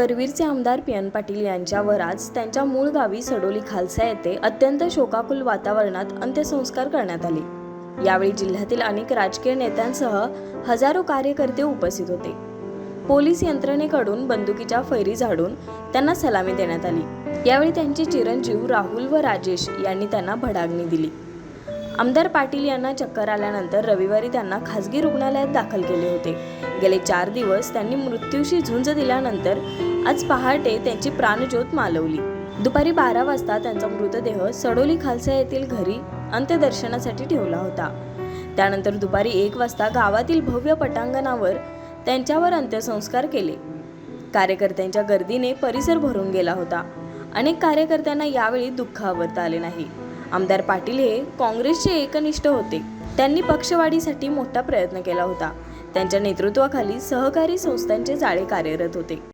करवीरचे आमदार P N Patil यांच्यावर आज त्यांच्या मूळ गावी सडोली खालसा येथे अत्यंत शोकाकुल वातावरणात अंत्यसंस्कार करण्यात आले. यावेळी जिल्ह्यातील अनेक राजकीय नेत्यांसह हजारो कार्यकर्ते उपस्थित होते. पोलीस यंत्रणेकडून बंदुकीच्या फैरी झाडून त्यांना सलामी देण्यात आली. यावेळी त्यांचे चिरंजीव राहुल व राजेश यांनी त्यांना भडागणी दिली. आमदार पाटील यांना चक्कर आल्यानंतर रविवारी त्यांना खासगी रुग्णालयात दाखल केले होते. गेले चार दिवस त्यांनी मृत्यूशी झुंज दिल्यानंतर आज पहाटे त्यांची प्राणज्योत मालवली. दुपारी बारा वाजता त्यांचा मृतदेह सडोली खालसा येथील घरी अंत्यदर्शनासाठी ठेवला होता. त्यानंतर दुपारी एक वाजता गावातील भव्य पटांगणावर त्यांच्यावर अंत्यसंस्कार केले. कार्यकर्त्यांच्या गर्दीने परिसर भरून गेला होता. अनेक कार्यकर्त्यांना यावेळी दुःख आवरता आले नाही. आमदार पाटील हे काँग्रेसचे एकनिष्ठ होते. त्यांनी पक्षवाढीसाठी मोठा प्रयत्न केला होता. त्यांच्या नेतृत्वाखाली सहकारी संस्थांचे जाळे कार्यरत होते.